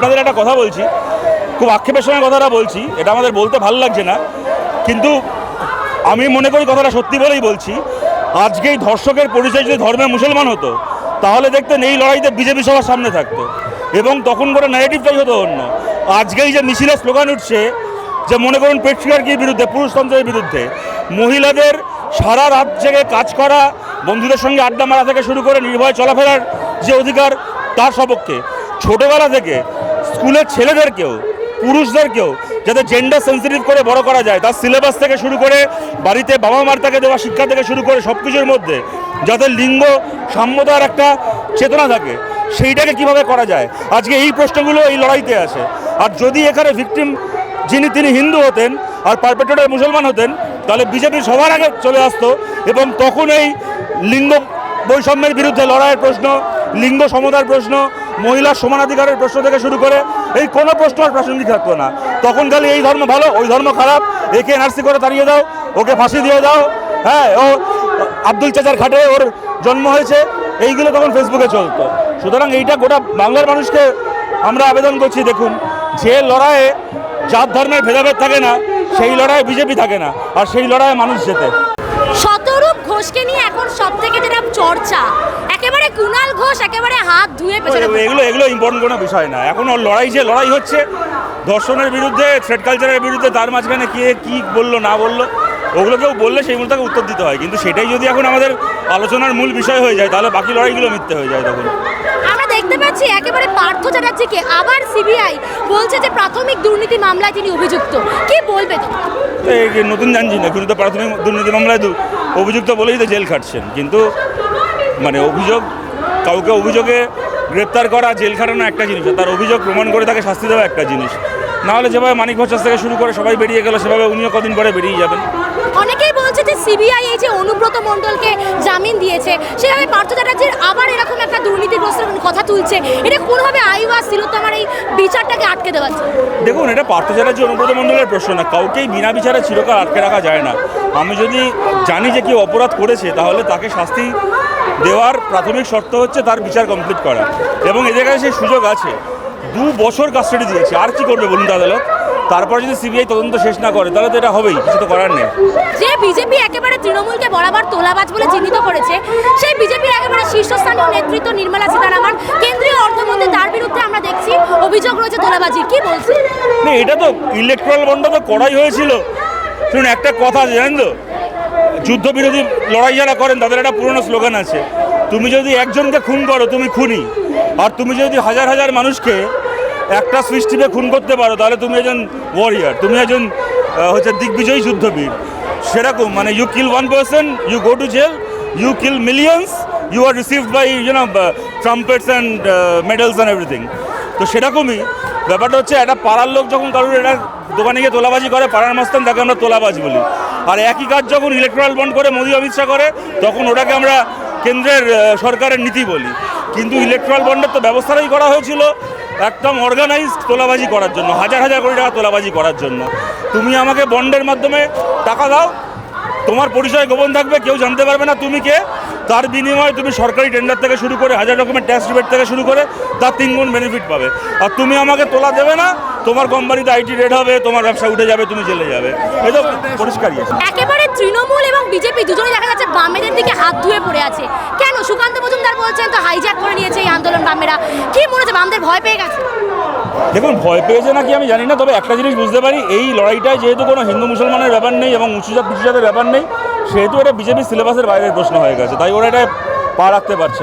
আপনাদের একটা কথা বলছি, খুব আক্ষেপের সঙ্গে কথাটা বলছি, এটা আমাদের বলতে ভালো লাগছে না, কিন্তু আমি মনে করি কথাটা সত্যি বলেই বলছি, আজকে এই ধর্ষকের পরিচয় যদি ধর্মে মুসলমান হতো, তাহলে দেখতেন এই লড়াইতে বিজেপি সবার সামনে থাকতো, এবং তখন করে ন্যারেটিভটাই হতো অন্য। আজকেই যে মিছিলের স্লোগান উঠছে, যে মনে করুন পেট্রিয়ার্কির বিরুদ্ধে, পুরুষতন্ত্রের বিরুদ্ধে, মহিলাদের সারা রাত জেগে কাজ করা, বন্ধুদের সঙ্গে আড্ডা মারা থেকে শুরু করে নির্ভয় চলাফেরার যে অধিকার, তার সপক্ষে, ছোটোবেলা থেকে স্কুলের ছেলেদেরকেও পুরুষদেরকেও যাতে জেন্ডার সেন্সিটিভ করে বড় করা যায়, তার সিলেবাস থেকে শুরু করে বাড়িতে বাবা মার তাকে দেওয়া শিক্ষা থেকে শুরু করে সব কিছুর মধ্যে যাতে লিঙ্গ সাম্যতার একটা চেতনা থাকে, সেইটাকে কীভাবে করা যায়? আজকে এই প্রশ্নগুলো এই লড়াইতে আছে আর যদি এখানে ভিকটিম যিনি, তিনি হিন্দু হতেন আর পারপেটর মুসলমান হতেন, তাহলে বিজেপি সবার আগে চলে আসতো এবং তখন এই লিঙ্গ বৈষম্যের বিরুদ্ধে লড়াইয়ের প্রশ্ন, লিঙ্গ সমতার প্রশ্ন মহিলার সমানাধিকারের প্রশ্ন থেকে শুরু করে এই কোনো প্রশ্ন আর প্রাসঙ্গিক থাকতো না। তখন খালি এই ধর্ম ভালো, ওই ধর্ম খারাপ, একে এনআরসি করে তাড়িয়ে দাও, ওকে ফাঁসি দিয়ে দাও হ্যাঁ ও আব্দুল চাচার খাটে ওর জন্ম হয়েছে, এইগুলো তখন ফেসবুকে চলতো। সুতরাং এইটা গোটা বাংলার মানুষকে আমরা আবেদন করছি, দেখুন, যে লড়াইয়ে জাত ধর্মের ভেদাভেদ থাকে না, সেই লড়াইয়ে বিজেপি থাকে না, আর সেই লড়াইয়ে মানুষ জেতে। শতরূপ ঘোষকে নিয়ে এখন সব থেকে যেটা চর্চা, একেবারে কুণাল ঘোষ একেবারে হাত ধুয়ে পেছনে এগুলো- এগুলো ইম্পর্টেন্ট কোনো বিষয় না। এখন ওর লড়াই যে লড়াই হচ্ছে ধর্ষণের বিরুদ্ধে থ্রেড কালচারের বিরুদ্ধে তার মাঝখানে কে কি বলল না বলল ওগুলো কেউ বললে সেইগুলো তাকে উত্তর দিতে হয়। কিন্তু সেটাই যদি এখন আমাদের আলোচনার মূল বিষয় হয়ে যায় তাহলে বাকি লড়াইগুলো মিথ্যে হয়ে যায় তখন। আমরা দেখতে পাচ্ছি একেবারে পার্থ চ্যাটার্জিকে। আবার সিবিআই বলছে যে প্রাথমিক দুর্নীতি মামলায় তিনি অভিযুক্ত। কি বলবে তো নতুন জানছি না কিন্তু প্রাথমিক দুর্নীতি মামলায় অভিযুক্ত বলেই তো জেল খাটছেন। কিন্তু মানে অভিযোগ কাউকে অভিযোগে গ্রেপ্তার করা জেল খাটানো একটা জিনিস তার অভিযোগ প্রমাণ করে তাকে শাস্তি দেওয়া একটা জিনিস। নাহলে যেভাবে মানিক ভট্টাচার্য থেকে শুরু করে সবাই বেরিয়ে গেল সেভাবে উনিও কদিন পরে বেরিয়ে যাবেন। অনেকেই বলছে যে সিবিআই এই যে অনুব্রত মণ্ডলকে জামিন দিয়েছে সেভাবে পার্থ চ্যাটার্জির আবার এরকম একটা দুর্নীতিগ্রস্ত কথা তুলছে। এটা কোনোভাবে আইওয়াস তিলোত্তমার এই বিচারটাকে আটকে দেওয়া? দেখুন এটা পার্থ চ্যাটার্জি অনুব্রত মণ্ডলের প্রশ্ন না। কাউকেই বিনা বিচারে চিরকাল আটকে রাখা যায় না। আমি যদি জানি যে কেউ অপরাধ করেছে তাহলে তাকে শাস্তি দেওয়ার প্রাথমিক শর্ত হচ্ছে তার বিচার কমপ্লিট করা। এবং এদের কাছে সেই সুযোগ আছে। দু বছর কাস্টাডি দিয়েছে। আর কি করবে বলুন আদালত? তারপর যদি সিবিআই তদন্ত শেষ না করে তাহলে তো এটা হবেই। কিছু তো করার নেই। যে বিজেপি একেবারে তৃণমূলকে বরাবর তোলাবাজ বলে চিহ্নিত করেছে সেই বিজেপির একেবারে শীর্ষস্থানীয় নেতৃত্ব নির্মলা সীতারামন কেন্দ্রীয় অর্থমন্ত্রী তার বিরুদ্ধে আমরা দেখছি অভিযোগ রয়েছে তোলাবাজির। কি বলছে না এটা তো ইলেকট্রাল বন্ড তো করাই হয়েছিল। শুনুন একটা কথা জানেন তো? যুদ্ধবিরোধী লড়াই যারা করেন, তাদের একটা পুরনো স্লোগান আছে। তুমি যদি একজনকে খুন করো, তুমি খুনি। আর তুমি যদি হাজার হাজার মানুষকে একটা টিপে খুন করতে পারো, তাহলে তুমি একজন ওয়ারিয়ার তুমি একজন হচ্ছে দিগ্বিজয়ী যুদ্ধবীর। সেরকম মানে you kill one person you go to jail you kill millions you are received by you know trumpets and medals and everything তো সেরকমই, ব্যাপারটা হচ্ছে, একটা পাড়ার লোক যখন কারোর এটা দোকানে গিয়ে তোলাবাজি করে, পাড়ার মাস্তান তাকে আমরা তোলাবাজ বলি। আর একই কাজ যখন ইলেকট্রাল বন্ড করে মোদী অমিত শাহ করে, তখন ওটাকে আমরা কেন্দ্রের সরকারের নীতি বলি। কিন্তু ইলেকট্রাল বন্ডের তো ব্যবস্থাটাই করা হয়েছিল একদম অর্গানাইজড তোলাবাজি করার জন্য, হাজার হাজার কোটি টাকা তোলাবাজি করার জন্য। তুমি আমাকে বন্ডের মাধ্যমে টাকা দাও, তোমার পরিচয় গোপন থাকবে, কেউ জানতে পারবে না তুমি কে। তার বিনিময়ে তুমি সরকারি টেন্ডার থেকে শুরু করে হাজার রকমের ট্যাক্স রিবেট থেকে শুরু করে তার তিনগুণ বেনিফিট পাবে। আর তুমি আমাকে তোলা দেবে না, তোমার কোম্পানিতে আইটি রেড হবে, তোমার ব্যবসা উঠে যাবে, তুমি জেলে যাবে। এই তো পরিষ্কারই আছে। একেবারে তৃণমূল এবং বিজেপি দুজনে দেখা যাচ্ছে বামেদের দিকে হাত ধুয়ে পড়ে আছে। কেন সুকান্ত মজুমদার বলছেন তো হাইজ্যাক করে নিয়েছে এই আন্দোলন বামেরা? কি মনে হচ্ছে, বামদের ভয় পেয়ে গেছে? দেখুন, ভয় পেয়েছে নাকি আমি জানি না, তবে একটা জিনিস বুঝতে পারি, এই লড়াইটায় যেহেতু কোনো হিন্দু মুসলমানের ব্যাপার নেই এবং উঁচুজাত নিচুজাতের ব্যাপার নেই, সেহেতু এটা বিজেপির সিলেবাসের বাইরের প্রশ্ন হয়ে গেছে, তাই ওরা এটা পা রাখতে পারছে।